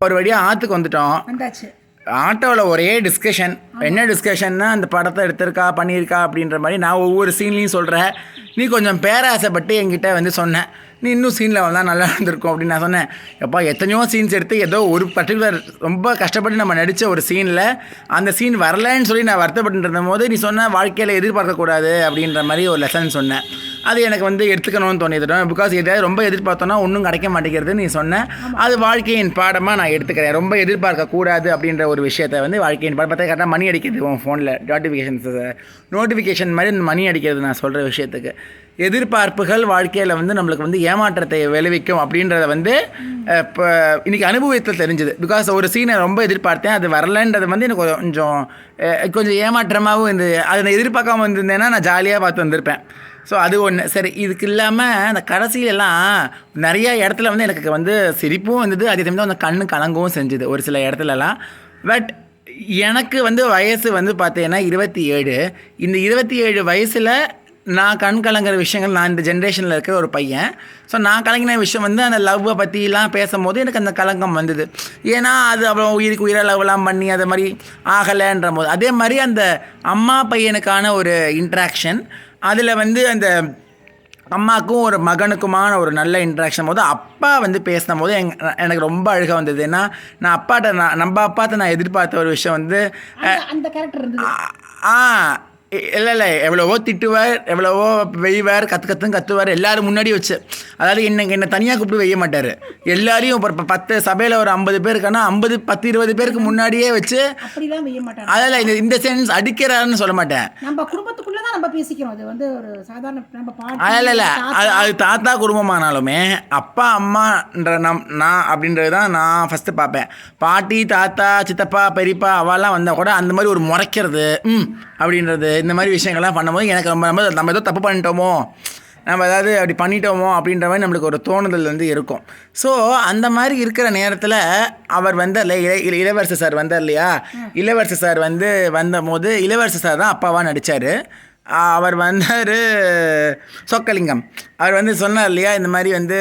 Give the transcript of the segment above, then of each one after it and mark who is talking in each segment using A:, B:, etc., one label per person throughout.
A: ஒரு வழியாக ஆற்றுக்கு வந்துட்டோம்.
B: வந்தாச்சு.
A: ஆட்டோவில் ஒரே டிஸ்கஷன் என்ன டிஸ்கஷன்னா அந்த படத்தை எடுத்திருக்கா பண்ணியிருக்கா அப்படின்ற மாதிரி நான் ஒவ்வொரு சீன்லையும் சொல்கிறேன் நீ கொஞ்சம் பேராசைப்பட்டு என்கிட்ட வந்து சொன்னேன் நீ இன்னும் சீனில் வந்தால் நல்லா இருந்திருக்கும் அப்படின்னு நான் சொன்னேன். எப்பா எத்தனையோ சீன்ஸ் எடுத்து ஏதோ ஒரு பர்டிகுலர் ரொம்ப கஷ்டப்பட்டு நம்ம நடித்த ஒரு சீனில் அந்த சீன் வரலன்னு சொல்லி நான் வருத்தப்பட்டு இருந்த போது நீ சொன்ன வாழ்க்கையில் எதிர்பார்க்கக்கூடாது அப்படின்ற மாதிரி ஒரு லெசன் சொன்னேன். அது எனக்கு வந்து எடுத்துக்கணும்னு தோணியது. பிகாஸ் எதாவது ரொம்ப எதிர்பார்த்தோன்னா ஒன்றும் கிடைக்க மாட்டேங்கிறது நீ சொன்ன. அது வாழ்க்கையின் பாடமாக நான் எடுத்துக்கிறேன். ரொம்ப எதிர்பார்க்க கூடாது அப்படின்ற ஒரு விஷயத்தை வந்து வாழ்க்கையின் பாடம். பார்த்தா கரெக்டாக மணி அடிக்கிறது உன் ஃபோனில் நோட்டிஃபிகேஷன்ஸ் நோட்டிஃபிகேஷன் மாதிரி மணி அடிக்கிறது நான் சொல்கிற விஷயத்துக்கு. எதிர்பார்ப்புகள் வாழ்க்கையில் வந்து நம்மளுக்கு வந்து ஏமாற்றத்தை விளைவிக்கும் அப்படின்றத வந்து இப்போ இன்றைக்கி அனுபவத்தில் தெரிஞ்சுது. பிகாஸ் ஒரு சீனை ரொம்ப எதிர்பார்த்தேன் அது வரலன்றது வந்து எனக்கு கொஞ்சம் கொஞ்சம் ஏமாற்றமாகவும் இருந்தது அதை நான் எதிர்பார்க்காம இருந்திருந்தேன்னா நான் ஜாலியாக பார்த்து வந்திருப்பேன். ஸோ அது ஒன்று சரி இதுக்கு இல்லாமல் அந்த கடைசியிலலாம் நிறையா இடத்துல வந்து எனக்கு வந்து சிரிப்பும் வந்தது அதே சமயம் அந்த கண்ணு கலங்கவும் செஞ்சுது ஒரு சில இடத்துலலாம். பட் எனக்கு வந்து வயசு வந்து பார்த்தீங்கன்னா இருபத்தி ஏழு. இந்த இருபத்தி ஏழு வயசில் நான் கண் கலங்குற விஷயங்கள் நான் இந்த ஜென்ரேஷனில் இருக்கிற ஒரு பையன். ஸோ நான் கலங்கின விஷயம் வந்து அந்த லவ்வை பற்றிலாம் பேசும்போது எனக்கு அந்த கலங்கம் வந்தது. ஏன்னா அது அவ்வளோ உயிருக்கு உயிரை லவ்லாம் பண்ணி அது மாதிரி ஆகலைன்ற போது அதே மாதிரி அந்த அம்மா பையனுக்கான ஒரு இன்ட்ராக்ஷன் அதில் வந்து அந்த அம்மாக்கும் ஒரு மகனுக்குமான ஒரு நல்ல இன்ட்ராக்ஷன் போது அப்பா வந்து பேசின போது எங் எனக்கு ரொம்ப அழுக வந்தது. ஏன்னா நான் அப்பாட்ட நான் நம்ம அப்பாட்ட நான் எதிர்பார்த்த ஒரு விஷயம் வந்து
B: அந்த- கேரக்டர்
A: ஆ இல்லை இல்லை எவ்வளவோ திட்டுவார் எவ்வளவோ வெய்வார் கற்று கற்றுன்னு கத்துவார். எல்லாரும் முன்னாடி வச்சு அதாவது என்ன என்னை தனியாக கூப்பிட்டு வெய்ய மாட்டார். எல்லாரையும் இப்போ பத்து சபையில் ஒரு ஐம்பது பேர் இருக்கான்னா ஐம்பது பத்து இருபது பேருக்கு முன்னாடியே வச்சு அதில் இந்த இந்த சென்ஸ் அடிக்கிறாருன்னு சொல்ல மாட்டேன்.
B: நம்ம குடும்பத்துக்குள்ள தான் நம்ம பேசிக்கிறோம். அது வந்து ஒரு சாதாரண நம்ம
A: இல்லை அது அது தாத்தா குடும்பமானாலுமே அப்பா அம்மான்ற நம் நான் அப்படின்றது தான் நான் ஃபஸ்ட்டு பார்ப்பேன். பாட்டி தாத்தா சித்தப்பா பெரியப்பா அவெல்லாம் வந்தால் கூட அந்த மாதிரி ஒரு முறைக்கிறது ம். அப்படின்றது இந்த மாதிரி விஷயங்கள்லாம் பண்ணும்போது எனக்கு ரொம்ப நம்ம நம்ம ஏதோ தப்பு பண்ணிட்டோமோ நம்ம ஏதாவது அப்படி பண்ணிட்டோமோ அப்படின்ற மாதிரி நம்மளுக்கு ஒரு தோணுதல் வந்து இருக்கும். ஸோ அந்த மாதிரி இருக்கிற நேரத்தில் அவர் வந்தார்ல இள இள- இளவரசர் சார் வந்தார் இல்லையா? இளவரசர் சார் வந்து வந்தபோது இளவரசர் சார் தான் அப்பாவாக நடித்தார் அவர் வந்தார் சொக்கலிங்கம். அவர் வந்து சொன்னார் இல்லையா இந்த மாதிரி வந்து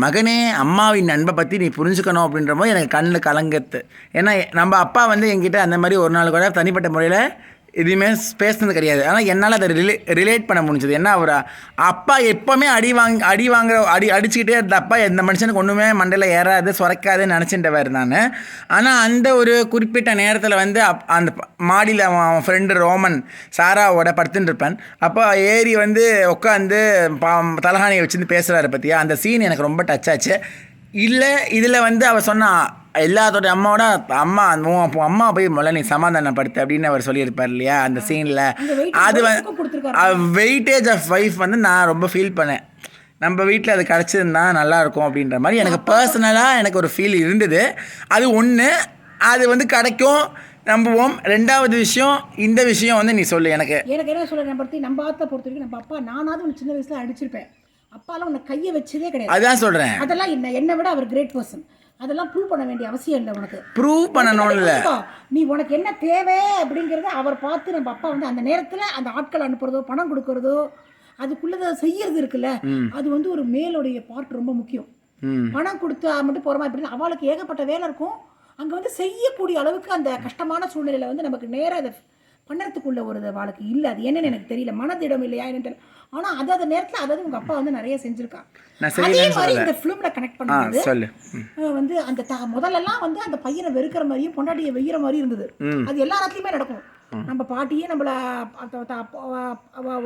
A: மகனே அம்மாவின் அன்பை பற்றி நீ புரிஞ்சுக்கணும் அப்படின்ற போது எனக்கு கண்ணில் கலங்கத்து ஏன்னா நம்ம அப்பா வந்து எங்கிட்ட அந்த மாதிரி ஒரு நாள் கூட தனிப்பட்ட முறையில் எதுவுமே பேசுனது கிடையாது. ஆனால் என்னால் அதை ரிலே ரிலேட் பண்ண முடிஞ்சது. என்ன அவர் அப்பா எப்போவுமே அடி வாங்க அடி வாங்குற அடி அடிச்சுக்கிட்டே இருந்த அப்பா எந்த மனுஷனுக்கு ஒன்றுமே மண்டையில் ஏறாது சுரக்காதுன்னு நினச்சிட்டவர் நான். ஆனால் அந்த ஒரு குறிப்பிட்ட நேரத்தில் வந்து அப் அந்த மாடியில் அவன் அவன் ஃப்ரெண்டு ரோமன் சாராவோட படுத்துட்டு இருப்பான். அப்போ ஏறி வந்து உட்காந்து பா தலகாணியை வச்சுருந்து பேசுகிறாரு பற்றியா அந்த சீன் எனக்கு ரொம்ப டச் ஆச்சு. இல்லை இதில் வந்து அவள் சொன்னா எல்லாத்தோட அம்மாவோட அம்மா உன் அப்போ அம்மா போய் முதல்ல நீ சமாதானப்படுத்து அப்படின்னு அவர் சொல்லியிருப்பார் இல்லையா அந்த சீனில் அது வெயிட்டேஜ் ஆஃப் ஒய்ஃப் வந்து நான் ரொம்ப ஃபீல் பண்ணேன். நம்ம வீட்டில் அது கிடச்சிருந்தா நல்லா இருக்கும் அப்படின்ற மாதிரி எனக்கு பர்சனலாக எனக்கு ஒரு ஃபீல் இருந்தது. அது ஒன்று அது வந்து கிடைக்கும் நம்புவோம். ரெண்டாவது விஷயம் இந்த விஷயம் வந்து நீ சொல்லு எனக்கு.
B: எனக்கு என்ன சொல்ல நம்ம பற்றி நம்ம ஆத்த பொறுத்த வரைக்கும் நம்ம அப்பா நானாவது சின்ன வயசுல அடிச்சிருப்பேன். அப்பாலாம் உன்னை கையை வச்சதே கிடையாது.
A: அதான் சொல்கிறேன்
B: அதெல்லாம் என்ன என்னை விட அவர் கிரேட் பர்சன் அதெல்லாம் ப்ரூவ் பண்ண வேண்டிய அவசியம் இல்லை உனக்கு.
A: ப்ரூவ் பண்ணணும்ல.
B: புரிஞ்சுக்கோ. நீ உனக்கு என்ன தேவை அப்படிங்கிறத அவர் பார்த்து நம்ம அப்பா வந்து அந்த நேரத்தில் அந்த ஆட்கள் அனுப்புறதோ பணம் கொடுக்கறதோ அதுக்குள்ளதை செய்யறது இருக்குல்ல அது வந்து ஒரு மேலுடைய பார்ட் ரொம்ப முக்கியம். பணம் கொடுத்து மட்டும் போகிறோமா இப்படி அவளுக்கு ஏகப்பட்ட வேலை இருக்கும். அங்கே வந்து செய்யக்கூடிய அளவுக்கு அந்த கஷ்டமான சூழ்நிலையில் வந்து நமக்கு நேராக அதை பண்ணறதுக்குள்ள ஒரு அவளுக்கு இல்லை. அது என்னன்னு எனக்கு தெரியல. மனதிடம் இல்லையா என்னன்னு தெரியல. ஆனால் அது அந்த நேரத்தில் அதாவது உங்கள் அப்பா வந்து நிறைய செஞ்சுருக்கான் அதே மாதிரி இந்த ஃபிலிமில் கனெக்ட். அஹ் வந்து அந்த த முதல்லலாம் வந்து அந்த பையனை வெறுக்கிற மாதிரியும் பொண்டாட்டியை வெய்யிற மாதிரி இருந்தது. அது எல்லா இடத்துலையுமே நடக்கும். நம்ம பாட்டியே நம்மள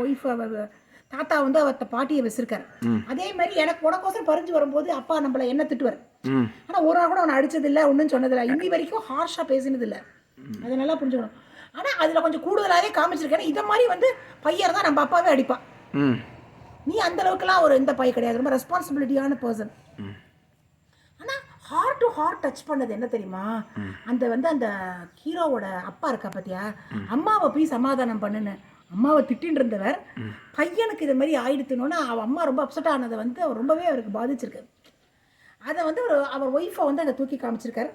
B: ஒய்ஃப் தாத்தா வந்து அவ பாட்டியை வச்சிருக்காரு. அதே மாதிரி எனக்கு உனக்கோசரம் பறிஞ்சு வரும்போது அப்பா நம்மள என்ன திட்டுவார்?
A: ம்.
B: ஆனால் ஒரு நாள் கூட அவனை அடிச்சதில்லை ஒன்றும் சொன்னதில்லை. இன்னி வரைக்கும் ஹார்ஷாக பேசினதில்லை. அதை நல்லா புரிஞ்சுக்கணும். ஆனால் அதில் கொஞ்சம் கூடுதலாகவே காமிச்சிருக்கேன். இதை மாதிரி வந்து பையன் தான் நம்ம அப்பாவே அடிப்பான். நீ அந்த அளவுக்குலாம் ஒரு இந்த பையன் கிடையாது. ரொம்ப ரெஸ்பான்சிபிலிட்டியான பர்சன் ஆனால் ஹார்ட் டு ஹார்ட் டச் பண்ணது என்ன தெரியுமா? அந்த வந்து அந்த ஹீரோவோட அப்பா இருக்கா பார்த்தியா அம்மாவை போய் சமாதானம் பண்ணுன்னு. அம்மாவை திட்டின்னு இருந்தவர் பையனுக்கு இது மாதிரி ஆயிடுத்துனோன்னா அவன் அம்மா ரொம்ப அப்செட் ஆனதை வந்து அவர் ரொம்பவே அவருக்கு பாதிச்சிருக்கு. அதை வந்து ஒரு அவர் ஒய்ஃபை வந்து அங்கே தூக்கி காமிச்சிருக்காரு.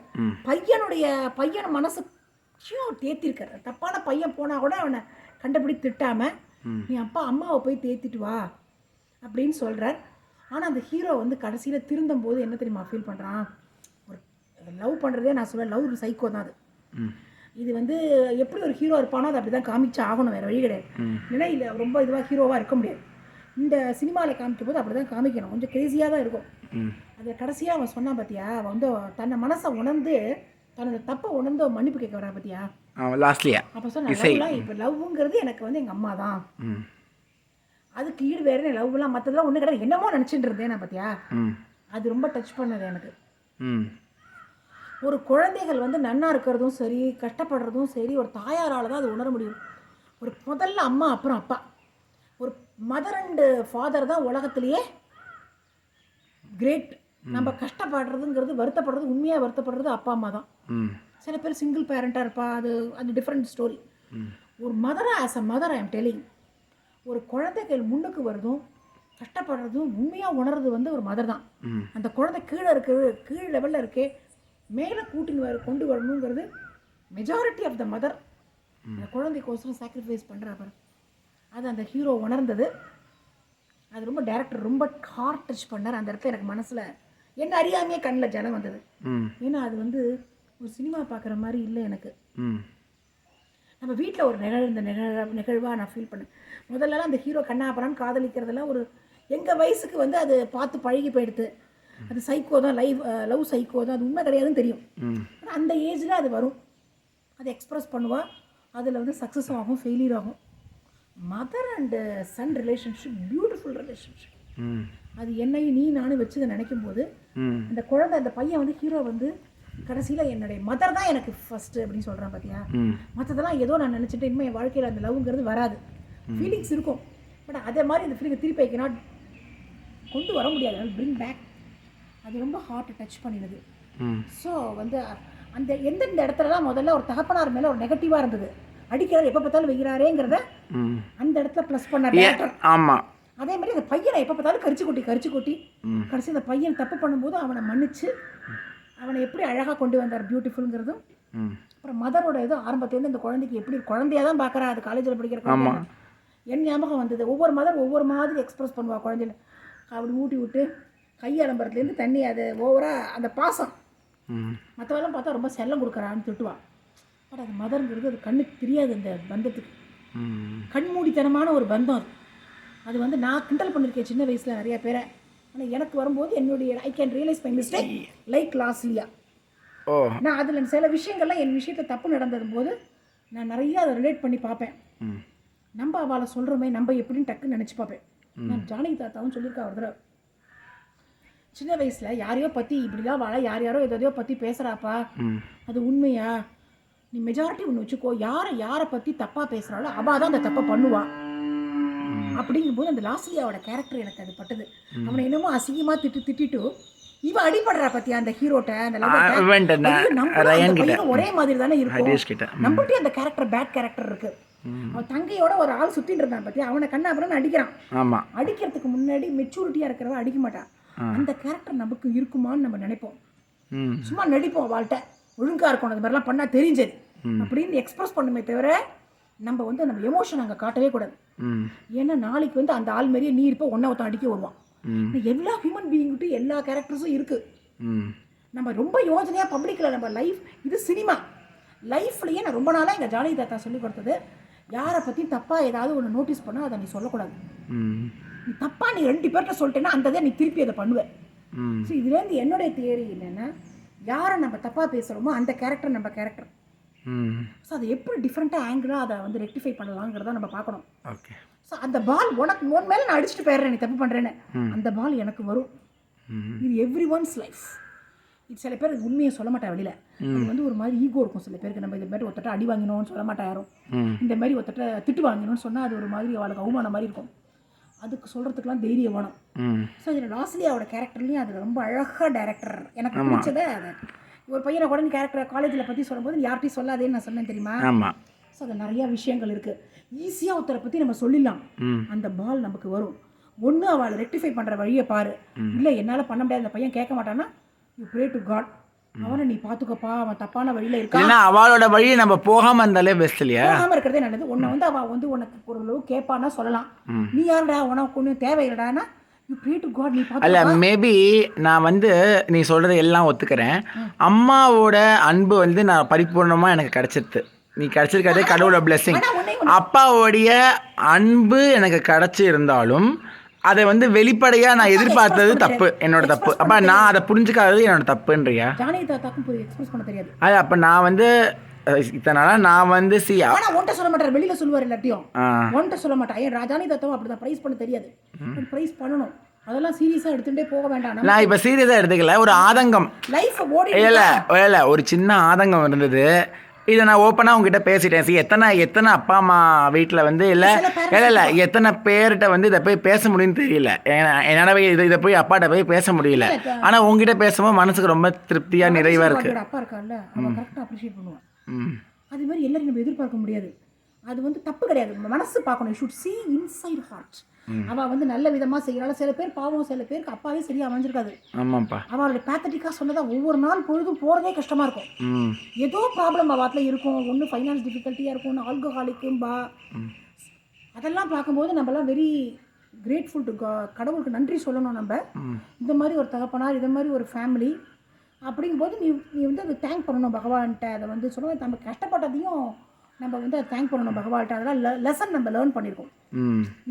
B: பையனுடைய பையன் மனசுச்சியும் தேத்திருக்காரு. தப்பான பையன் போனால் கூட அவனை கண்டுபிடி திட்டாம நீ அப்பா அம்மாவை போய் தேத்திட்டு வா அப்படின்னு சொல்கிறார் ஆனால் அந்த ஹீரோ வந்து கடைசியில் திருந்தும் போது என்ன தெரியுமா ஃபீல் பண்ணுறான் ஒரு லவ் பண்ணுறதே நான் சொல்ல லவ் ஒரு சைக்கோ தான் அது. இது வந்து எப்படி ஒரு ஹீரோ இருப்பானோ அதை அப்படி தான் காமிச்சு ஆகணும். வேறு வழி கிடையாது. இல்லைன்னா இல்லை ரொம்ப இதுவாக ஹீரோவாக இருக்க முடியாது. இந்த சினிமாவில் காமிக்கும் போது அப்படி தான் காமிக்கணும். கொஞ்சம் கிரேசியாக தான் இருக்கும். அது கடைசியாக அவன் சொன்னான் பார்த்தியா அவன் வந்து தன்னை மனசை உணர்ந்து தன்னோட தப்பை உணர்ந்து மன்னிப்பு கேட்க வரா பார்த்தியா
A: லாஸ்ட்லியா
B: அப்போ சொன்ன லவ்லாம் இப்போ லவ்ங்கிறது எனக்கு வந்து எங்கள் அம்மா தான். அதுக்கு ஈடு வேறு லவ்லாம் மற்றதெல்லாம் ஒன்றும் கிடையாது. என்னமோ நினச்சிட்டு இருந்தேன் நான் பார்த்தியா அது ரொம்ப டச் பண்ணது எனக்கு.
A: ம்.
B: ஒரு குழந்தைகள் வந்து நன்னா இருக்கிறதும் சரி கஷ்டப்படுறதும் சரி ஒரு தாயாரால் தான் அது உணர முடியும். ஒரு முதல்ல அம்மா அப்புறம் அப்பா. ஒரு மதர் அண்டு ஃபாதர் தான் உலகத்திலேயே கிரேட் நம்ம கஷ்டப்படுறதுங்கிறது வருத்தப்படுறது உண்மையாக வருத்தப்படுறது அப்பா அம்மா தான். சில பேர் சிங்கிள் பேரண்ட்டாக இருப்பா அது அது டிஃப்ரெண்ட் ஸ்டோரி ஒரு மதராக as a mother I am telling ஒரு குழந்தைகள் முன்னுக்கு வருதும் கஷ்டப்படுறதும் உண்மையாக உணர்றது வந்து ஒரு மதர் தான். அந்த குழந்தை கீழே இருக்குது கீழ் லெவலில் இருக்கே மேலே கூட்டின்னு வர கொண்டு வரணுங்கிறது மெஜாரிட்டி ஆஃப் த மதர் அந்த குழந்தைக்கோசரம் சாக்ரிஃபைஸ் பண்ணுறாரு அது அந்த ஹீரோ உணர்ந்தது. அது ரொம்ப டேரக்டர் ரொம்ப ஹார்ட் டச் பண்ணார். அந்த இடத்துல எனக்கு மனசில் என்ன அறியாமையே கண்ணில் ஜலம் வந்தது. ஏன்னா அது வந்து ஒரு சினிமா பார்க்குற மாதிரி இல்லை எனக்கு. நம்ம வீட்டில் ஒரு நிகழ்ந்த நிகழ நிகழ்வாக நான் ஃபீல் பண்ணேன். முதல்லலாம் அந்த ஹீரோ கண்ணாபுரான்னு காதலிக்கிறதெல்லாம் ஒரு எங்கள் வயசுக்கு வந்து அது பார்த்து பழகி போயிடுது. அது சைக்கோ தான் லைவ் லவ் சைக்கோ தான் அது உண்மை கிடையாதுன்னு தெரியும்.
A: ம்.
B: ஆனா அந்த ஏஜில் அது வரும். அதை எக்ஸ்ப்ரெஸ் பண்ணுவா. அதில் வந்து சக்ஸஸ் ஆகும் ஃபெயிலியர் ஆகும். Mother and son relationship beautiful relationship அது என்னையும் நீ நானும் வச்சு நினைக்கும் போது அந்த குழந்தை அந்த பையன் வந்து ஹீரோ வந்து கடைசியில் என்னுடைய மதர் தான் எனக்கு ஃபஸ்ட்டு அப்படின்னு சொல்கிறான் பார்த்தியா மற்றதெல்லாம் ஏதோ நான் நினச்சிட்டு இனிமேல் என் வாழ்க்கையில் அந்த லவ்ங்கிறது வராது. ஃபீலிங்ஸ் இருக்கும். பட் அதே மாதிரி அந்த ஃபீலிங்கை திருப்பி ஐ நாட் கொண்டு வர முடியாது. பிரிங் பேக் அது ரொம்ப ஹார்ட்டை டச் பண்ணிடுது. ஸோ வந்து அந்த எந்தெந்த இடத்துலலாம் முதல்ல ஒரு தகப்பனார் மேலே ஒரு நெகட்டிவாக இருந்தது? அடிக்கிறார் எப்போ பார்த்தாலும் வைக்கிறாரேங்கிறத அந்த இடத்துல ப்ளஸ் பண்ண
A: ஆமாம்
B: அதே மாதிரி அந்த பையனை எப்போ பார்த்தாலும் கரிச்சு கொட்டி கரிச்சு கொட்டி. கடைசி அந்த பையன் தப்பு பண்ணும்போது அவனை மன்னிச்சு அவனை எப்படி அழகாக கொண்டு வந்தார் பியூட்டிஃபுல்ங்கிறதும் அப்புறம் மதரோட இது ஆரம்பத்துலேருந்து இந்த குழந்தைக்கு எப்படி குழந்தையா தான் பார்க்குறா அது காலேஜில் படிக்கிற குழந்தை என் ஞாபகம் வந்தது. ஒவ்வொரு மதர் ஒவ்வொரு மாதிரி எக்ஸ்பிரஸ் பண்ணுவா குழந்தைல அப்படி ஊட்டி விட்டு கை அலம்பரத்துலேருந்து தண்ணி அது ஓவராக அந்த பாசம். மற்றவெல்லாம் பார்த்தா ரொம்ப செல்லம் கொடுக்குறான்னு திட்டுவா. பட் அது மதருங்கிறது அது கண்ணுக்கு தெரியாது இந்த பந்தத்துக்கு. கண்மூடித்தனமான ஒரு பந்தம் அது. அது வந்து நான் கிண்டல் பண்ணியிருக்கேன் சின்ன வயசில் நிறைய பேரை. ஆனால் எனக்கு வரும்போது என்னுடைய I can realise my mistake like Losliya நான் அதில் சில விஷயங்கள்லாம் என் விஷயத்தில் தப்பு நடந்தது போது நான் நிறைய அதை ரிலேட் பண்ணி பார்ப்பேன். நம்ம அவளை சொல்கிறோமே நம்ம எப்படின்னு டக்குன்னு நினச்சி பார்ப்பேன். நான் ஜானகி தாத்தாவும் சொல்லியிருக்கா ஒரு தடவை. சின்ன வயசில் யாரையோ பற்றி இப்படிலாம் வாழ யார் யாரோ எதையோ பற்றி பேசுகிறாப்பா அது உண்மையா? நீ மெஜாரிட்டி ஒன்று வச்சுக்கோ. யாரை யாரை பற்றி தப்பாக பேசுகிறாளோ அவள் தான் அந்த தப்பை பண்ணுவா. அப்படிங்கும்போது அந்த லாஸ்லியாவோட கேரக்டர் எனக்கு அது பட்டது. அவனை என்னமோ அசிங்கமாக திட்டு திட்டிட்டு இவ அடிபடுறா பத்தியா அந்த ஹீரோட்ட அந்த அந்த ஒரே மாதிரி தானே இருக்கும்.
A: கிட்ட.
B: நம்மகிட்டயும் அந்த கேரக்டர் பேட் கேரக்டர் இருக்கு. அவன் தங்கையோட ஒரு ஆள் சுத்திட்டு இருந்தான் பத்தியா? அவனை கண்ணா அப்புறம் அடிக்கிறான்.
A: ஆமாம்
B: அடிக்கிறதுக்கு முன்னாடி மெச்சூரிட்டியா இருக்கிறவ அடிக்க மாட்டான் அந்த கேரக்டர் நமக்கு இருக்குமான்னு நம்ம நினைப்போம். சும்மா நடிப்போம் வாழ்கிட்ட ஒழுங்கா இருக்கணும் அது மாதிரிலாம் பண்ணா தெரிஞ்சது. அப்படின்னு எக்ஸ்பிரஸ் பண்ணுமே தவிர நம்ம வந்து நம்ம எமோஷன் அங்கே காட்டவே கூடாது. ஏன்னா நாளைக்கு வந்து அந்த ஆள் மாதிரியே நீ இருப்ப ஒன்றை ஒருத்தன் அடிக்க வருவான். எல்லா ஹியூமன் பீயிங்கிட்டும் எல்லா கேரக்டர்ஸும் இருக்கு. நம்ம ரொம்ப யோஜனையாக பப்ளிக்கில் நம்ம லைஃப் இது சினிமா லைஃப்லேயே நான் ரொம்ப நாளாக எங்கள் ஜானகி தாத்தா சொல்லி கொடுத்தது யாரை பற்றி தப்பாக ஏதாவது ஒன்று நோட்டீஸ் பண்ணால் அதை நீ சொல்லக்கூடாது. நீ தப்பாக நீ ரெண்டு பேர்கிட்ட சொல்லிட்டேன்னா அந்த இதை நீ திருப்பி அதை பண்ணுவேன் ஸோ இதுலேருந்து என்னுடைய தியரி என்னென்னா யாரை நம்ம தப்பாக பேசுகிறோமோ அந்த கேரக்டர் நம்ம கேரக்டர் ஸோ அதை எப்படி டிஃப்ரெண்ட்டாக ஆங்கிளாக அதை வந்து ரெக்டிஃபை பண்ணலாங்கிறத நம்ம பார்க்கணும்.
A: ஓகே
B: ஸோ அந்த பால் உனக்கு உன் மேலே நான் அடிச்சுட்டு போயிடுறேன் நீ தப்பு பண்ணுறேன்னு அந்த பால் எனக்கு வரும். இது எவ்ரி ஒன்ஸ் லைஃப் இது சில பேர் உண்மையை சொல்ல மாட்டா வெளியில. அது வந்து ஒரு மாதிரி ஈகோ இருக்கும் சில பேருக்கு. நம்ம இந்த மாதிரி ஒருத்தட்ட அடி வாங்கினோம்னு சொல்ல மாட்டா யாரும். இந்த மாதிரி ஒருத்தட்ட திட்டு வாங்கினோம்னு சொன்னால் அது ஒரு மாதிரி அவளுக்கு அவமானம் மாதிரி இருக்கும். அதுக்கு சொல்கிறதுக்கெலாம் தைரியம் வேணும் ஸோ இதில் லாஸ்லியாவோட கேரக்டர்லேயும் அது ரொம்ப அழகாக டேரக்டர் எனக்கு பிடிச்சதே அது. ஒரு பையனை கூட நீ கேரக்டர் காலேஜில் பற்றி சொல்லும்போது யார்கிட்டையும் சொல்லாதேன்னு நான் சொன்னேன் தெரியுமா?
A: ஆமாம்
B: ஸோ அது நிறையா விஷயங்கள் இருக்குது ஈஸியாக ஒருத்தரை பற்றி நம்ம சொல்லிடலாம். அந்த பால் நமக்கு வரும். ஒன்று அவளை ரெக்டிஃபை பண்ணுற வழியை பாரு. இல்லை என்னால் பண்ண முடியாது. அந்த பையன் கேட்க மாட்டான்னா யூ ப்ரே டு காட் அவனை நீ பார்த்துக்கப்பா. அவன் தப்பான வழியில் இருக்கான்
A: அவளோட வழியை நம்ம போகாமல் இருந்தாலே பெஸ்ட் இல்லையா?
B: போகாம இருக்கிறதே நல்லது. உன்னை வந்து அவன் வந்து உனக்கு ஒரு அளவு கேட்பான்னா சொல்லலாம். நீ யாருடா? உனக்கு ஒன்றும் நீ
A: அல்ல மேபி நான் வந்து நீ சொல்கிறது எல்லாம் ஒத்துக்கிறேன். அம்மாவோட அன்பு வந்து நான் பரிபூர்ணமாக எனக்கு கிடச்சிருது நீ கிடச்சிருக்கிறதே கடவுளோட
B: ஒண்ணே
A: அப்பாவோடைய அன்பு எனக்கு கிடச்சி இருந்தாலும் அதை வந்து வெளிப்படையாக நான் எதிர்பார்த்தது தப்பு. என்னோட தப்பு. அப்போ நான் அதை புரிஞ்சுக்காதது என்னோட தப்புன்றியா? அது அப்போ நான் வந்து இத்தனை நான் வந்து சி
B: ஆனா உன்கிட்ட சொல்ல மாட்டார். வெளியில சொல்லுவார் எல்லாத்தையும்
A: ஆ.
B: உன்கிட்ட சொல்ல மாட்டேன் ஏன் ராஜானி தாத்தாவும் அப்படிதான். ப்ரைஸ் பண்ண தெரியாது. ப்ரைஸ் பண்ணணும். அதெல்லாம் சீரியஸா எடுத்துட்டே போக வேண்டாம்.
A: நான் இப்போ சீரியஸாக எடுத்துக்கல. ஒரு ஆதங்கம்.
B: லைஃப் ஓடி
A: இல்லை இல்லை ஒரு சின்ன ஆதங்கம் இருந்தது. இதை நான் ஓப்பனாக உங்ககிட்ட பேசிட்டேன். சி எத்தனை எத்தனை அப்பா அம்மா வீட்டில் வந்து இல்லை இல்லை இல்லை எத்தனை பேர்கிட்ட வந்து இதை போய் பேச முடியும்னு தெரியல. என்னால் போய் இதை இதை போய் அப்பாட்ட போய் பேச முடியல. ஆனால் உங்ககிட்ட பேசும்போது மனசுக்கு ரொம்ப திருப்தியாக நிறைவாக இருக்குது
B: அப்பா இருக்கான்ல அவன் கரெக்டாக அப்ரிஷியேட் பண்ணுவான் அது மாதிரி எல்லாரும் நம்ம எதிர்பார்க்க முடியாது. அது வந்து தப்பு கிடையாது. மனசு பார்க்கணும். ஷுட் see இன்சைட் ஹார்ட் அவ வந்து நல்ல விதமா செய்யறாள்? சில பேர் பாவம் சில பேருக்கு அப்பாவே சரியா அமைஞ்சிருக்காது. அவளுடைய பேத்தட்டிக்காக சொன்னதா ஒவ்வொரு நாள் பொழுதும் போறதே கஷ்டமா இருக்கும். ஏதோ ப்ராப்ளம் அவாத்தில் இருக்கும். ஒன்று ஃபைனான்ஸ் டிஃபிகல்ட்டியாக இருக்கும் ஒன்று ஆல்கஹாலிக்கும் பா. அதெல்லாம் பார்க்கும்போது நம்மலாம் வெரி கிரேட்ஃபுல் டு கடவுளுக்கு நன்றி சொல்லணும் நம்ம. இந்த மாதிரி ஒரு தகப்பனார் இந்த மாதிரி ஒரு ஃபேமிலி அப்படிங்கும்போது நீ நீ வந்து அதை தேங்க் பண்ணணும் பகவான்கிட்ட. அதை வந்து சொல்லுவோம் நம்ம கஷ்டப்பட்டதையும் நம்ம வந்து அதை தேங்க் பண்ணணும் பகவான்கிட்ட. அதெல்லாம் லெசன் நம்ம லேர்ன் பண்ணியிருக்கோம்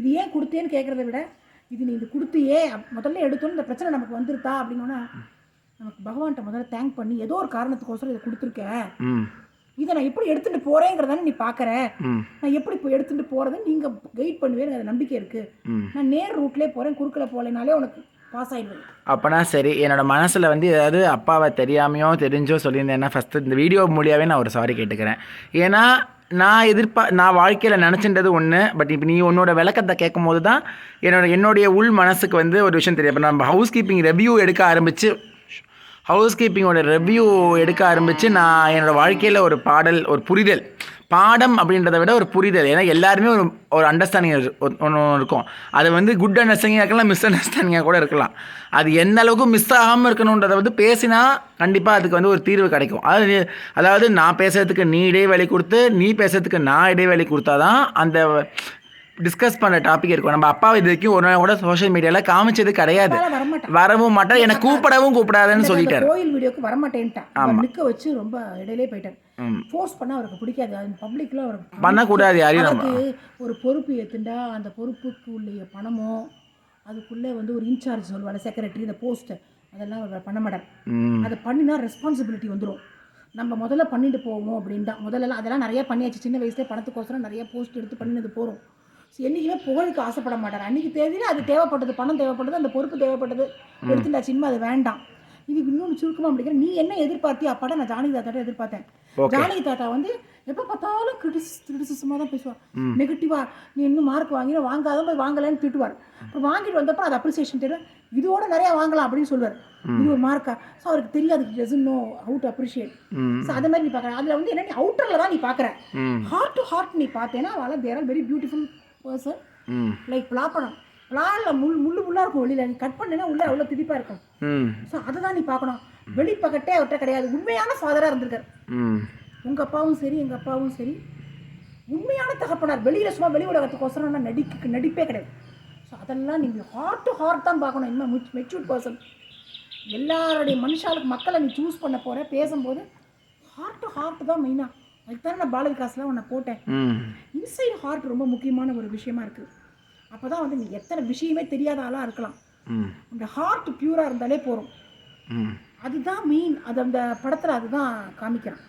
B: இது ஏன் கொடுத்தேன்னு கேட்குறத விட இது நீ இது கொடுத்தியே முதல்ல எடுத்தோன்னு இந்த பிரச்சனை நமக்கு வந்துருத்தா அப்படின்னோன்னா நமக்கு பகவான்கிட்ட முதல்ல தேங்க் பண்ணி ஏதோ ஒரு காரணத்துக்கோசரம் இதை கொடுத்துருக்க. இதை நான் எப்படி எடுத்துட்டு போறேங்கிறதானே நீ பார்க்குற நான் எப்படி இப்போ எடுத்துட்டு போறதுன்னு நீங்க கைட் பண்ணுவேன்னு அது நம்பிக்கை இருக்கு. நான் நேர் ரூட்லேயே போறேன் குறுக்கில் போகலைனாலே உனக்கு பாஸ்
A: அப்போனா சரி என்னோட மனசில் வந்து ஏதாவது அப்பாவை தெரியாமையோ தெரிஞ்சோ சொல்லியிருந்தேன்னா ஃபஸ்ட்டு இந்த வீடியோ மூலியாவே நான் ஒரு சாரி கேட்டுக்கிறேன். ஏன்னா நான் எதிர்பார் நான் வாழ்க்கையில் நினச்சின்றது ஒன்று பட் இப்போ நீ உன்னோட விளக்கத்தை கேட்கும் போது தான் என்னோட என்னுடைய உள் மனசுக்கு வந்து ஒரு விஷயம் தெரியும். இப்போ நம்ம ஹவுஸ் கீப்பிங் ரெவ்யூ எடுக்க ஆரம்பித்து ஹவுஸ் கீப்பிங்கோட ரெவ்யூ எடுக்க ஆரம்பித்து நான் என்னோடய வாழ்க்கையில் ஒரு பாடல் ஒரு புரிதல் பாடம் அப்படின்றத விட ஒரு புரிதல். ஏன்னா எல்லாருமே ஒரு ஒரு அண்டர்ஸ்டாண்டிங் ஒன்று இருக்கும். அது வந்து குட் அண்டர்ஸ்டாண்டிங்காக இருக்கலாம் மிஸ் அண்டர்ஸ்டாண்டிங்காக கூட இருக்கலாம். அது எந்த அளவுக்கு மிஸ் ஆகாமல் இருக்கணுன்றதை வந்து பேசினா கண்டிப்பாக அதுக்கு வந்து ஒரு தீர்வு கிடைக்கும். அது அதாவது நான் பேசுறதுக்கு நீ இடைவேளை கொடுத்து நீ பேசுறதுக்கு நான் இடைவேளை கொடுத்தா தான் அந்த டிஸ்கஸ் பண்ணுற டாபிக் இருக்கும். நம்ம அப்பா இது வரைக்கும் ஒரு நாள் கூட சோஷியல் மீடியாவில் காமிச்சது கிடையாது. வரவும் மாட்டேன் என்னை கூப்பிடவும் கூப்பிடாதுன்னு சொல்லிட்டார்.
B: கோயில் வீடியோக்கு வரமாட்டேன்ட்டான். அவர் நிக்க வச்சு ரொம்ப இடையிலே போயிட்டார். ஃபோர்ஸ் பண்ணா அவருக்கு பிடிக்காது. அது பப்ளிக்ல அவருக்கு
A: பண்ணக்கூடாது யாரையும்
B: ஒரு பொறுப்பு ஏத்துண்டா? அந்த பொறுப்புக்கு உள்ள பணமோ அதுக்குள்ளே வந்து ஒரு இன்சார்ஜ் சொல்லுவாங்க செக்ரட்டரி இந்த போஸ்ட் அதெல்லாம் அவர் பண்ண மாட்டார். அதை பண்ணினா ரெஸ்பான்சிபிலிட்டி வந்துடும் நம்ம முதல்ல பண்ணிட்டு போவோம் அப்படின்னு தான் முதல்ல அதெல்லாம் நிறைய பண்ணியாச்சு. சின்ன வயசுலேயே பணத்துக்கோசரம் நிறைய போஸ்ட் எடுத்து பண்ணினது போகிறோம் என்றைக்குமே புகழுக்கு ஆசைப்பட மாட்டார். அன்றைக்கி தேதியில் அது தேவைப்பட்டது பணம் தேவைப்பட்டது அந்த பொறுப்பு தேவைப்பட்டது. எடுத்துட்டாச்சு இனிமே அது வேண்டாம். இது இன்னொன்று சுருக்கமாக முடிக்கிற நீ என்ன எதிர்பார்த்தியா? அப்பாட்ட நான் ஜானகி தாத்தாட்ட எதிர்பார்த்தேன். ஜானகி தாத்தா வந்து எப்போ பார்த்தாலும் கிரிட்டிஸ் கிரிட்டிசிசமாக தான் பேசுவார். நெகட்டிவாக நீ இன்னும் மார்க் வாங்கினா வாங்காத போய் வாங்கலைன்னு திட்டுவார். அப்புறம் வாங்கிட்டு வந்தப்போ அது அப்ரிசியேஷன் தெரியும் இதோட நிறையா வாங்கலாம் அப்படின்னு சொல்லுவார். இது ஒரு மார்க்கா ஸோ அவருக்கு தெரியாது. Doesn't know how to appreciate so அதை மாதிரி நீ பார்க்குற. அதில் வந்து என்ன நீ அவுட்டரில் தான் நீ பார்க்குற. ஹார்ட் டு ஹார்ட் நீ பார்த்தேன்னா அவளை there are very beautiful person like பலாப்பழம் பலாவில் முள் முள்ளு முள்ளாக இருக்கும் வெளியில். நீ கட் பண்ணேன்னா உள்ளே அவ்வளோ திதிப்பாக இருக்கும். ஸோ அதை தான் நீ பார்க்கணும். வெளிப்பக்கட்டே அவர்கிட்ட கிடையாது. உண்மையான ஃபாதராக இருந்திருக்காரு. உங்கள் அப்பாவும் சரி எங்கள் அப்பாவும் சரி. உண்மையான தகப்பனார். வெளியில் சும்மா வெளி உலகத்துக்கோசரம் நான் நடிக்க நடிப்பே கிடையாது. ஸோ அதெல்லாம் நீங்கள் ஹார்ட் டு ஹார்ட் தான் பார்க்கணும். இன்னும் மெச்சூர்ட் பர்சன் எல்லாருடைய மனுஷாளுக்கு மக்களை நீ சூஸ் பண்ண போகிற பேசும்போது ஹார்ட் டு ஹார்ட் தான் மெயினாக அதுக்கு நான் பாலவிகாஸ்லாம் உன்னை போட்டேன். இன்சைட் ஹார்ட் ரொம்ப முக்கியமான ஒரு விஷயமா இருக்குது அப்போ தான் வந்து நீ எத்தனை விஷயமே தெரியாத ஆளாக இருக்கலாம். உங்கள் ஹார்ட் பியூராக இருந்தாலே போதும்.
A: ம்.
B: அதுதான் மெயின் அது அந்த படத்தில் அதுதான் காமிக்கிறான்.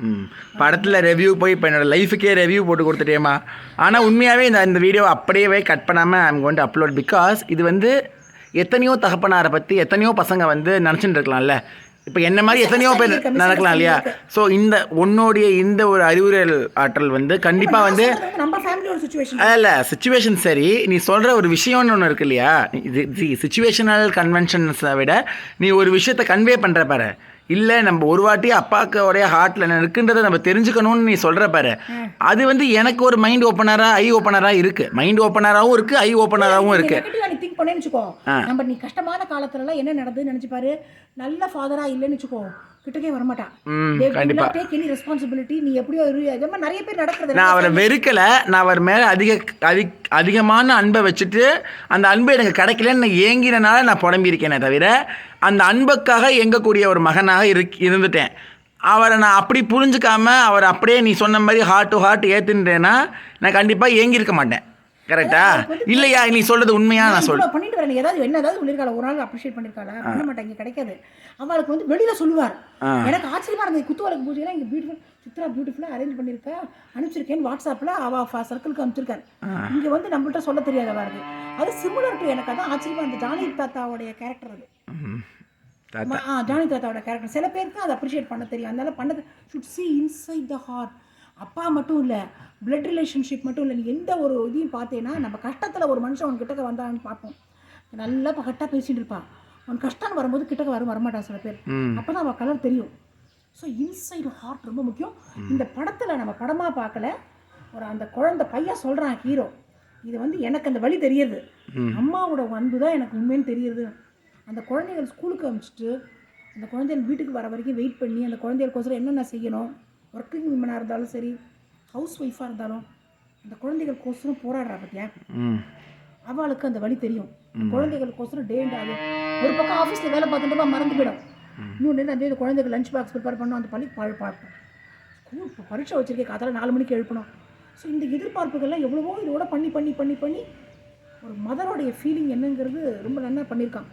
A: படத்தில் ரெவ்யூ போய் இப்போ என்னோட லைஃபுக்கே ரெவ்யூ போட்டு கொடுத்துட்டேம்மா. ஆனால் உண்மையாகவே இந்த இந்த வீடியோ அப்படியே கட் பண்ணாமல் I'm going to upload because இது வந்து எத்தனையோ தகப்பனாரை பற்றி எத்தனையோ பசங்க வந்து நினச்சிட்டு இருக்கலாம்ல. இப்போ என்ன மாதிரி எத்தனையோ பேர் நடக்கலாம் இல்லையா? ஸோ இந்த உன்னுடைய இந்த ஒரு அறிவுரைகள் ஆற்றல் வந்து கண்டிப்பாக வந்து அதில் சுச்சுவேஷன் சரி. நீ சொல்கிற ஒரு விஷயம்னு ஒன்று இருக்கு இல்லையா? இது சுச்சுவேஷனல் கன்வென்ஷன்ஸை விட நீ ஒரு விஷயத்தை கன்வே பண்ணுற பாரு. இல்லை நம்ம ஒரு வாட்டி அப்பாக்கோடைய ஹார்ட்டில் இருக்குன்றதை நம்ம தெரிஞ்சுக்கணும்னு நீ சொல்கிற பாரு. அது வந்து எனக்கு ஒரு மைண்ட் ஓப்பனராக ஐ ஓப்பனராக இருக்குது மைண்ட் ஓப்பனராகவும் இருக்குது ஐ ஓப்பனராகவும் இருக்குது
B: திங்க் பண்ணேன்னு வச்சுக்கோ. நம்ம நீ கஷ்டமான காலத்துல எல்லாம் என்ன நடந்ததுன்னு நினைச்சு பாரு. நல்ல ஃபாதரா இல்லைன்னு வச்சுக்கோ. கிட்டக்கே வரமாட்டான். எனி ரெஸ்பான்சிபிலிட்டி நீ எப்படியோ இரு அதே மாதிரி நிறைய பேர் நடக்கிறது
A: நான் அவரை வெறுக்கலை. நான் அவர் மேலே அதிக அதிக அதிகமான அன்பை வச்சுட்டு அந்த அன்பு எனக்கு கிடைக்கலன்னு நான் ஏங்கினனால நான் புலம்பியிருக்கேனே தவிர அந்த அன்புக்காக எங்கக்கூடிய ஒரு மகனாக இருக் இருந்துட்டேன். அவரை நான் அப்படி புரிஞ்சுக்காம அவர் அப்படியே நீ சொன்ன மாதிரி ஹார்ட் டு ஹார்ட் ஏற்றுன்றேன்னா நான் கண்டிப்பாக ஏங்கியிருக்க மாட்டேன். கரெக்டா இல்லையா? நீ சொல்கிறது உண்மையா நான் சொல்
B: இவ்வளோ பண்ணிட்டு வரேன். ஏதாவது என்ன ஏதாவது சொல்லியிருக்காளா? ஒரு நாள் அப்ரிஷியேட் பண்ணியிருக்காளா? பண்ண மாட்டாங்க கிடைக்காது. அவளுக்கு வந்து வெளியில சொல்லுவார். எனக்கு ஆச்சரியமா இருந்தது. குத்துவரக்கு பூஜையெல்லாம் இங்கே பியூட்டிஃபுல் சித்ரா பியூட்டிஃபுல்லாக அரேஞ்ச் பண்ணியிருக்கா? அனுப்பிச்சிருக்கேன்னு வாட்ஸ்அப்பில் அவள் சர்க்கிளுக்கு அனுப்பிச்சிருக்காரு. இங்கே வந்து நம்மள்ட்ட சொல்ல தெரியாத அவருக்கு அது. சிமிலர் டு எனக்கு. அதான் ஆச்சரியமா இருந்தது. ஜானி தாத்தாவுடைய கேரக்டர் அது.
A: ம். தாத்தா.
B: ஆ ஜானி தாத்தாவோட கேரக்டர் சில பேருக்கு அதை அப்ரிஷியேட் பண்ண தெரியும். அதனால பண்ணது should see inside the heart அப்பா மட்டும் இல்லை பிளட் ரிலேஷன்ஷிப் மட்டும் இல்லை நீ எந்த ஒரு இதையும் பார்த்தேன்னா நம்ம கஷ்டத்தில் ஒரு மனுஷன் உன் கிட்டக்க வந்தான்னு பார்ப்போம். நல்லா கரெக்டாக பேசிட்டு இருப்பா. உன் கஷ்டம்னு வரும்போது கிட்டக்க வரும் வரமாட்டா சில பேர். அப்போ தான் அவள் கலர் தெரியும். ஸோ இன்சைடு ஹார்ட் ரொம்ப முக்கியம். இந்த படத்தில் நம்ம படமாக பார்க்கல ஒரு அந்த குழந்தை பையன் சொல்கிறான் ஹீரோ இது வந்து எனக்கு அந்த வழி தெரியுது. அம்மாவோட அன்பு தான் எனக்கு உண்மைன்னு தெரியுது. அந்த குழந்தைகள் ஸ்கூலுக்கு அனுப்பிச்சிட்டு அந்த குழந்தைகள் வீட்டுக்கு வர வரைக்கும் வெயிட் பண்ணி அந்த குழந்தைகளுக்கோசரம் என்னென்ன செய்யணும்? ஒர்க்கிங் விமனாக இருந்தாலும் சரி ஹவுஸ் ஒய்ஃபாக இருந்தாலும் அந்த குழந்தைகளுக்கோசரம் போராடுறா பார்த்தியா அவளுக்கு அந்த வழி தெரியும். குழந்தைகளுக்கோசரம் டே அண்ட் அது ஒரு பக்கம் ஆஃபீஸில் வேலை பார்த்துட்டு மறந்து போயிடும். இன்னொன்று அந்த இது குழந்தைக்கு லஞ்ச் பாக்ஸ் ப்ரிப்பேர் பண்ணணும் அந்த பள்ளி பா பார்ப்போம் ஸ்கூல் பரீட்சை வச்சிருக்கேன் காத்தால நாலு மணிக்கு எழுப்பணும். ஸோ இந்த எதிர்பார்ப்புகள்லாம் எவ்வளவோ இதோட பண்ணி பண்ணி பண்ணி பண்ணி ஒரு மதரோடைய ஃபீலிங் என்னங்கிறது ரொம்ப நல்லா பண்ணியிருக்கான்.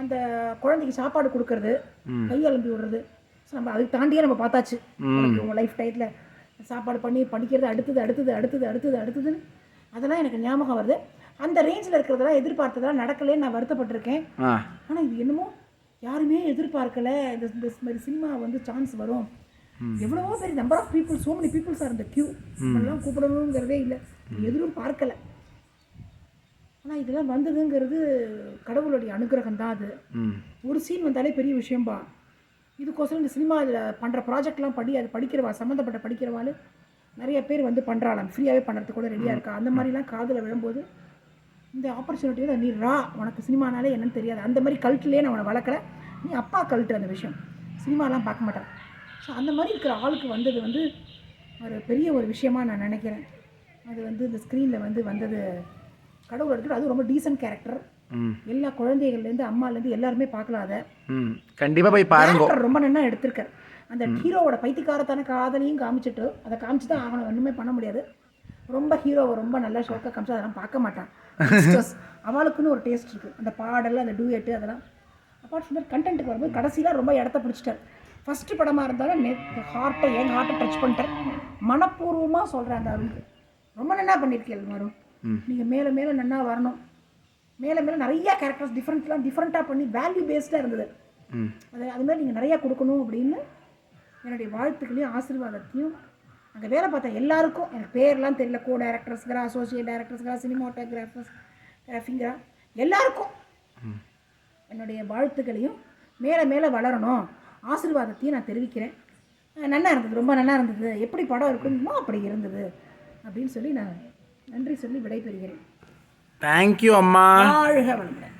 B: அந்த குழந்தைக்கு சாப்பாடு கொடுக்கறது கை அலம்பி விடுறது ஸோ நம்ம அதுக்கு தாண்டியே நம்ம பார்த்தாச்சு. உங்கள் லைஃப் டைத்தில் சாப்பாடு பண்ணி படிக்கிறது அடுத்தது அடுத்தது அடுத்தது அடுத்தது அடுத்ததுன்னு அதெல்லாம் எனக்கு ஞாபகம் வருது. அந்த ரேஞ்சில் இருக்கிறதெல்லாம் எதிர்பார்த்ததெல்லாம் நடக்கலைன்னு நான் வருத்தப்பட்டிருக்கேன். ஆனால் இது என்னமோ யாருமே எதிர்பார்க்கல. இந்த இந்த மாதிரி சினிமா வந்து சான்ஸ் வரும். எவ்வளவோ பேர் number of people so many peoples are இந்த கியூ நம்மளாம் கூப்பிடணுங்கிறதே இல்லை. எதிரும் பார்க்கல. ஆனால் இதெல்லாம் வந்ததுங்கிறது கடவுளுடைய அனுகிரகம் தான் அது ஒரு சீன் வந்தாலே பெரிய விஷயம்பா. இதுக்கோசரம் இந்த சினிமா இதில் பண்ணுற ப்ராஜெக்ட்லாம் படி அது படிக்கிறவா சம்மந்தப்பட்ட படிக்கிறவாள் நிறைய பேர் வந்து பண்ணுறாளாம் ஃப்ரீயாகவே பண்ணுறதுக்கு கூட ரெடியாக இருக்கா? அந்த மாதிரிலாம் காதில் விழும்போது இந்த ஆப்பர்ச்சுனிட்டியில் நீ ரா உனக்கு சினிமானாலே என்னன்னு தெரியாது. அந்த மாதிரி கல்ட்டுலேயே நான் உன்னை வளர்க்குறேன் நீ அப்பா கல்ட்டு அந்த விஷயம். சினிமாலாம் பார்க்க மாட்டேன். ஸோ அந்த மாதிரி இருக்கிற ஆளுக்கு வந்தது வந்து ஒரு பெரிய ஒரு விஷயமாக நான் நினைக்கிறேன். அது வந்து இந்த ஸ்க்ரீனில் வந்து வந்தது கடவுள் எடுத்துட்டு அது ரொம்ப டீசன்ட் கேரக்டர் எல்லா குழந்தைகள்லேருந்து அம்மாலேருந்து எல்லாருமே பார்க்கலாம் அதை
A: கண்டிப்பாக போய் பாருங்க.
B: ரொம்ப நல்லா எடுத்திருக்கார். அந்த ஹீரோவோட பைத்தியக்காரத்தான காதலையும் காமிச்சிட்டு அதை காமிச்சு தான் ஆகணும். ஒன்றுமே பண்ண முடியாது. ரொம்ப ஹீரோவை ரொம்ப நல்லா ஷோக்காக காமிச்சு அதெல்லாம் பார்க்க மாட்டான். அவளுக்குன்னு ஒரு டேஸ்ட் இருக்குது அந்த பாடல் அந்த டூயட்டு அதெல்லாம். அப்பார்ட் ஃப்ரம் கண்டென்ட்டுக்கு வரும்போது கடைசியில் ரொம்ப இடத்த பிடிச்சிட்டார். ஃபஸ்ட்டு படமாக இருந்தாலும் நெ ஹார்ட்டை என் ஹார்ட்டை டச் பண்ணிட்டார். மனப்பூர்வமாக சொல்கிறேன் அந்த அருளுக்கு ரொம்ப நல்லா பண்ணியிருக்கீங்க வரும் நீங்கள் மேலே மேலே நல்லா வரணும். மேலே மேலே நிறைய கேரக்டர்ஸ் டிஃப்ரெண்ட்லாம் டிஃப்ரெண்ட்டாக பண்ணி வேல்யூ பேஸ்டாக இருந்தது. அது அது மாதிரி நீங்கள் நிறையா கொடுக்கணும் அப்படின்னு என்னுடைய வாழ்த்துக்களையும் ஆசீர்வாதத்தையும் அங்கே வேலை பார்த்த எல்லாருக்கும் எனக்கு பேர்லாம் தெரியல கோ டைரக்டர்ஸ்கிறா அசோசியேட் டைரக்டர்ஸ்கிறா சினிமாட்டோகிராஃபர்ஸ் கிராஃபிங்கிறா எல்லாருக்கும் என்னுடைய வாழ்த்துக்களையும் மேலே மேலே வளரணும். ஆசீர்வாதத்தையும் நான் தெரிவிக்கிறேன். நல்லா இருந்தது ரொம்ப நல்லா இருந்தது. எப்படி படம் இருக்குமோ அப்படி இருந்தது அப்படின்னு சொல்லி நான் நன்றி சொல்லி விடைபெறுகிறேன்.
A: தேங்க்யூ அம்மா.
B: வாழ்க வளமுடன்.